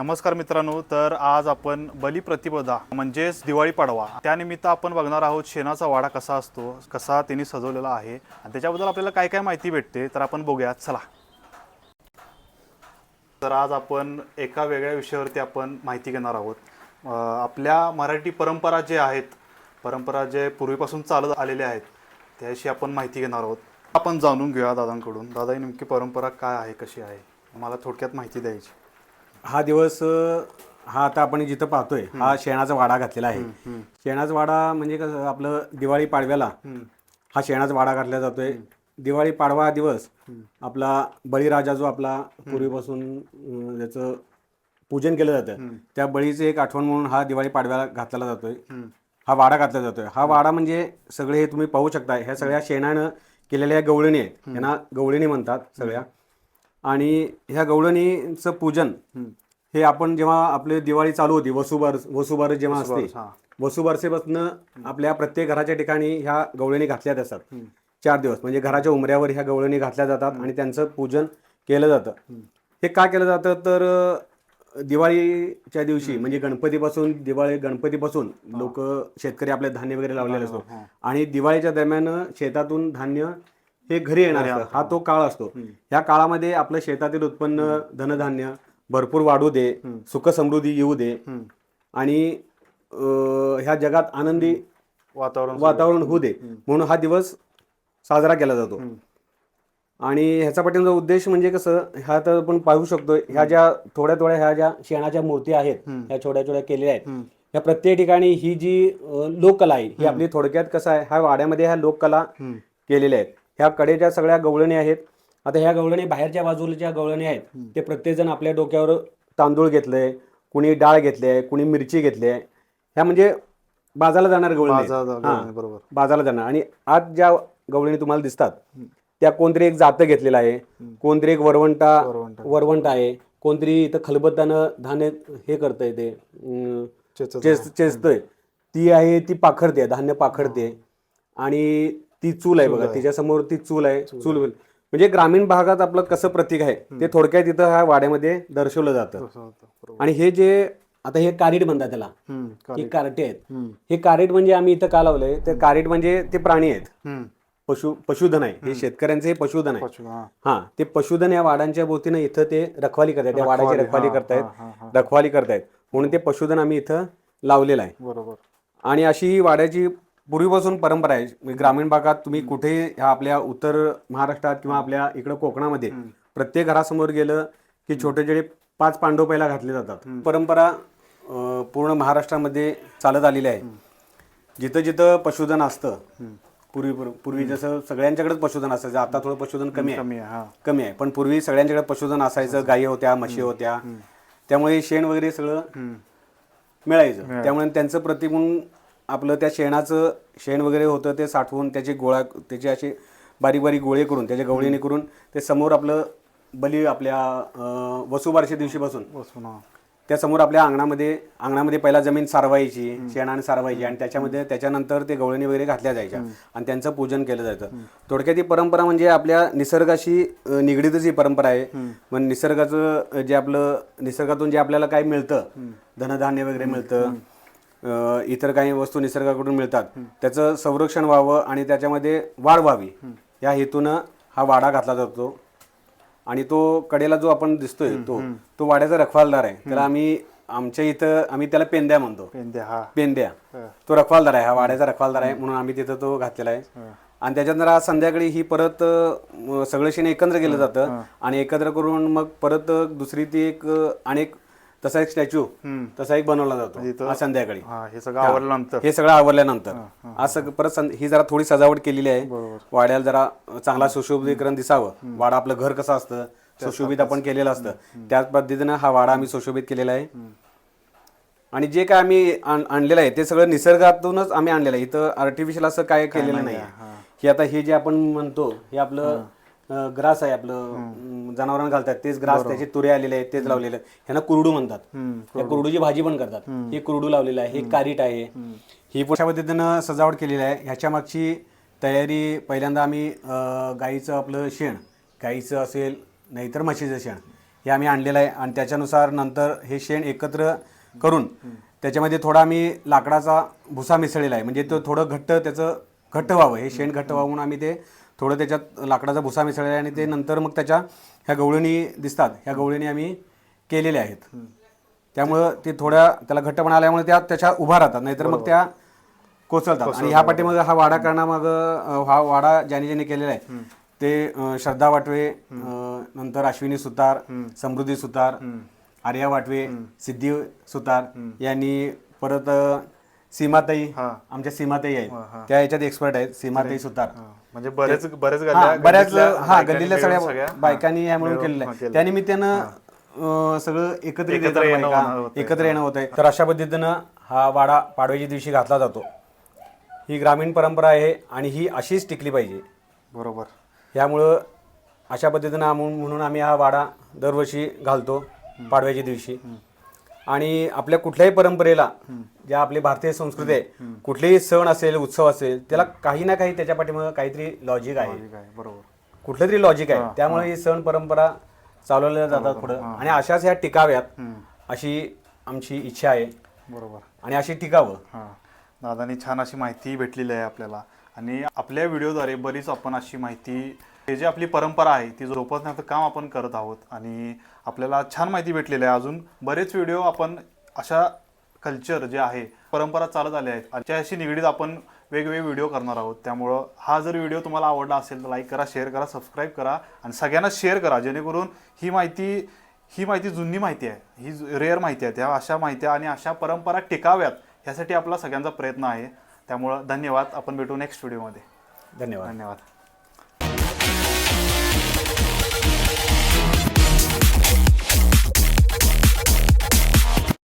नमस्कार मित्रांनो तर आज आपण बलिप्रतिपदा म्हणजेच दिवाळी पाडवा त्यानिमित्त आपण बघणार आहोत शेणाचा वाडा कसा असतो कसा त्यांनी सजवलेला आहे आणि त्याच्याबद्दल आपल्याला काय काय माहिती भेटते तर आपण बघूयात. चला. तर आज आपण एका वेगळ्या विषयावरती आपण माहिती घेणार आहोत. आपल्या मराठी परंपरा जे आहेत परंपरा जे पूर्वीपासून चालत आलेल्या आहेत त्याशी आपण माहिती घेणार आहोत. आपण जाणून घेऊया दादांकडून दादा ही नेमकी परंपरा काय आहे कशी आहे मला थोडक्यात माहिती द्यायची. हा दिवस हा आता आपण जिथं पाहतोय हा शेणाचा वाडा घातलेला आहे. शेणाचा वाडा म्हणजे कसं आपलं दिवाळी पाडव्याला हा शेणाचा वाडा घातला जातोय. दिवाळी पाडवा हा दिवस आपला बळीराजा जो आपला पूर्वीपासून अ, त्याचं पूजन केलं जातं त्या बळीचं एक आठवण म्हणून हा दिवाळी पाडव्याला घातला जातोय. हा वाडा घातला जातोय. हा वाडा म्हणजे सगळे हे तुम्ही पाहू शकता ह्या सगळ्या शेणानं केलेल्या गवळणी आहेत. यांना गवळणी म्हणतात सगळ्या. आणि ह्या गवळणीचं पूजन हे आपण जेव्हा आपली दिवाळी चालू होती वसुबार वसुबार जेव्हा असते. वसुबारसेपासून आपल्या प्रत्येक घराच्या ठिकाणी ह्या गवळणी घातल्या जातात. चार दिवस म्हणजे घराच्या उमऱ्यावर ह्या गवळणी घातल्या जातात आणि त्यांचं पूजन केलं जातं. हे का केलं जातं? तर दिवाळीच्या दिवशी म्हणजे गणपतीपासून दिवाळी गणपतीपासून लोक शेतकरी आपले धान्य वगैरे लावलेले असतो आणि दिवाळीच्या दरम्यान शेतातून धान्य हे घरी येणार हा तो काळ असतो. ह्या काळामध्ये आपलं शेतातील उत्पन्न धनधान्य भरपूर वाढू दे सुख समृद्धी येऊ दे आणि ह्या जगात आनंदी वातावरण वातावरण होऊ दे म्हणून हा दिवस साजरा केला जातो. आणि ह्याचा पाठीमागचा उद्देश म्हणजे कसं ह्या तर आपण पाहू शकतो ह्या ज्या थोड्या थोड्या ह्या ज्या शेणाच्या मूर्ती आहेत ह्या छोट्या छोट्या केलेल्या आहेत ह्या प्रत्येक ठिकाणी ही जी लोककला आहे ही आपली थोडक्यात कसं आहे ह्या वाड्यामध्ये ह्या लोककला केलेल्या आहेत. ह्या कडेच्या सगळ्या गवळणी आहेत. आता ह्या गवळणी बाहेरच्या बाजूला ज्या गवळणी आहेत ते प्रत्येकजण आपल्या डोक्यावर तांदूळ घेतलंय कुणी डाळ घेतले कुणी मिरची घेतली ह्या म्हणजे बाजारला जाणार गवळणी बरोबर. बाजारला जाणार. आणि आज ज्या गवळणी तुम्हाला दिसतात त्या कोणतरी एक जातं घेतलेलं आहे कोणतरी एक वरवंटा वरवंटा. आहे कोणतरी इथं खलबत्तानं धान्य हे करतंय ते चेचतोय. ती आहे ती पाखडते धान्य पाखडते आणि ती चूल आहे बघा तिच्यासमोर ती चूल आहे चूल म्हणजे ग्रामीण भागात आपलं कसं प्रतीक आहे ते थोडक्यात इथं ह्या वाड्यामध्ये दर्शवलं जातं. असं होतं, बरोबर. आणि हे जे आता हे कारीट म्हणतात त्याला ही कार्टे. आहेत. हे कारीट म्हणजे आम्ही इथं का लावलंय ते कारीट म्हणजे ते प्राणी आहेत. पशु पशुधन आहे. हे शेतकऱ्यांचे हे पशुधन आहे. हा. हा ते पशुधन या वाड्यांच्या भोवतीनं इथं ते रखवाली करतायत त्या वाड्याची रखवाली हा, हा, करतायत रखवाली करतायत. म्हणून ते पशुधन आम्ही इथं लावलेलं आहे. बरोबर. आणि अशी ही वाड्याची पूर्वीपासून परंपरा आहे. म्हणजे ग्रामीण भागात तुम्ही कुठेही ह्या आपल्या उत्तर महाराष्ट्रात किंवा आपल्या इकडं कोकणामध्ये प्रत्येक घरासमोर गेलं की छोटे छोटे पाच पांडव पहिला घातले जातात. परंपरा पूर्ण महाराष्ट्रामध्ये चालत आलेली आहे. जिथं जिथं पशुधन असतं पूर्वी पूर्वी जसं सगळ्यांच्याकडेच पशुधन असायचं आता थोडं पशुधन कमी आहे. कमी आहे पण पूर्वी सगळ्यांच्याकडे पशुधन असायचं गायी होत्या म्हशी होत्या. त्यामुळे शेण वगैरे सगळं मिळायचं. त्यामुळे त्यांचं प्रतीक म्हणून आपलं त्या शेणाचं शेण वगैरे होतं ते साठवून त्याची गोळा त्याचे असे बारीक बारीक गोळे करून त्याच्या गवळीने करून ते समोर आपलं बली आपल्या अं, वसुबारच्या दिवशीपासून. बसून हा त्या समोर आपल्या अंगणामध्ये अंगणामध्ये पहिला जमीन सारवायची शेणाने सारवायची आणि त्याच्यामध्ये त्याच्यानंतर ते गवळणी वगैरे घातल्या जायच्या आणि त्यांचं पूजन केलं जायचं. थोडक्यात ही परंपरा म्हणजे आपल्या निसर्गाशी निगडीतच ही परंपरा आहे. पण निसर्गाचं अं, जे आपलं निसर्गातून जे आपल्याला काय मिळतं धनधान्य वगैरे मिळतं इतर काही वस्तू निसर्गाकडून मिळतात. त्याचं संरक्षण व्हावं आणि त्याच्यामध्ये वाढ व्हावी. या हेतूनं हा वाडा घातला जातो. आणि तो कडेला जो आपण दिसतोय तो तो वाड्याचा रखवालदार आहे. त्याला आम्ही आमच्या इथं आम्ही त्याला पेंद्या म्हणतो. पेंद्या. तो रखवालदार आहे. हा वाड्याचा रखवालदार आहे म्हणून आम्ही तिथं तो घातलेला आहे. आणि त्याच्यानंतर आज संध्याकाळी ही परत सगळं शेण एकत्र केलं जातं. आणि एकत्र करून मग परत दुसरी ती एक अनेक तसा एक स्टॅच्यू तसा एक बनवला जातो आज संध्याकाळी. हा सगळं आवरल्यानंतर. हे सगळं आवरल्यानंतर. आज सगळं परत ही जरा थोडी सजावट केलेली आहे. वाड्याला जरा चांगला सुशोभीकरण दिसावं. वाडा आपलं घर कसं असतं सुशोभित आपण केलेलं असतं. त्याच पद्धतीनं हा वाडा आम्ही सुशोभित केलेला आहे. आणि जे काय आम्ही आण- आणलेलं आहे ते सगळं निसर्गातूनच आम्ही आणलेलं आहे. इथं आर्टिफिशियल असं काय केलेलं नाही हे. आता हे जे आपण म्हणतो हे आपलं ग्रास आहे आपलं जनावरांना घालतात. तेच ग्रास त्याचे तुरे आलेले आहेत तेच लावलेले आहेत. ह्यांना कुरडू म्हणतात. कुरडूची भाजी पण करतात. हे कुरडू लावलेलं आहे हे कारीट आहे. ही पण पद्धतीनं सजावट केलेली आहे. ह्याच्या मागची तयारी पहिल्यांदा आम्ही गाईचं आपलं शेण गाईचं असेल नाहीतर म्हशीचं शेण हे आम्ही आणलेलं आहे. आणि त्याच्यानुसार नंतर हे शेण एकत्र करून त्याच्यामध्ये थोडा आम्ही लाकडाचा भुसा मिसळलेला आहे. म्हणजे तो थोडं घट्ट त्याचं घट्ट व्हावं. हे शेण घट्ट व्हावं म्हणून आम्ही ते थोडं त्याच्यात लाकडाचा भुसा मिसळलेला आहे आणि ते नंतर मग त्याच्या ह्या गवळणी दिसतात. ह्या गवळणी आम्ही केलेल्या आहेत. त्यामुळं ते थोड्या त्याला घट्टपणा आल्यामुळे त्या त्याच्या उभा राहतात नाहीतर मग त्या कोसळतात. आणि ह्या पाठीमाग हा वाडा करण्यामाग हा वाडा ज्याने ज्याने केलेला आहे ते श्रद्धा वाटवे नंतर अश्विनी सुतार समृद्धी सुतार आर्या वाटवे सिद्धी सुतार यांनी परत सीमाताई. आमच्या सीमाताई आहेत. त्या याच्यात एक्सपर्ट आहेत सीमाताई सुतार. म्हणजे बरेच बरेच हा, बऱ्याच हा मिळून सगळ्या बायकांनी या मिळून केलेलं आहे. त्यानिमित्तानं अं, सगळं एकत्रित एकत्र येतात येणं बायका, होणं होतंय. एकत्र येणं होत आहे तर अशा पद्धतीनं हा वाडा पाडव्याच्या दिवशी घातला जातो. ही ग्रामीण परंपरा आहे आणि ही अशीच टिकली पाहिजे. बरोबर. यामुळं अशा पद्धतीनं म्हणून आम्ही हा वाडा दरवर्षी घालतो पाडव्याच्या दिवशी. आणि आपल्या कुठल्याही परंपरेला ज्या आपली भारतीय संस्कृती आहे कुठलेही सण असेल उत्सव असेल त्याला काही ना काही त्याच्या पाठीमागं काहीतरी लॉजिक आहे. बरोबर. कुठलं तरी लॉजिक आहे त्यामुळे ही. सण परंपरा चालवल्या जातात पुढं. आणि अशाच ह्या टिकाव्यात अशी आमची इच्छा आहे. बरोबर. आणि अशी टिकावं. हां. दादानी छान अशी माहिती भेटलेली आहे आपल्याला. आणि आपल्या व्हिडिओद्वारे बरीच आपण अशी माहिती हे जी आपली परंपरा आहे ती जोपासण्याचं काम आपण करत आहोत आणि आपल्याला छान माहिती भेटलेली आहे अजून. बरेच व्हिडिओ आपण अशा कल्चर जे आहे परंपरा चालत आल्या आहेत. त्याच्याशी निगडीत आपण वेगवेगळे व्हिडिओ करणार आहोत. त्यामुळं हा जर व्हिडिओ तुम्हाला आवडला असेल तर लाईक करा शेअर करा सबस्क्राईब करा आणि सगळ्यांना शेअर करा. जेणेकरून ही माहिती ही माहिती जुनी माहिती आहे. ही रेअर माहिती आहे. त्या अशा माहित्या आणि अशा परंपरा टिकाव्यात यासाठी आपला सगळ्यांचा प्रयत्न आहे. त्यामुळं धन्यवाद. आपण भेटू नेक्स्ट व्हिडिओमध्ये धन्यवाद. धन्यवाद.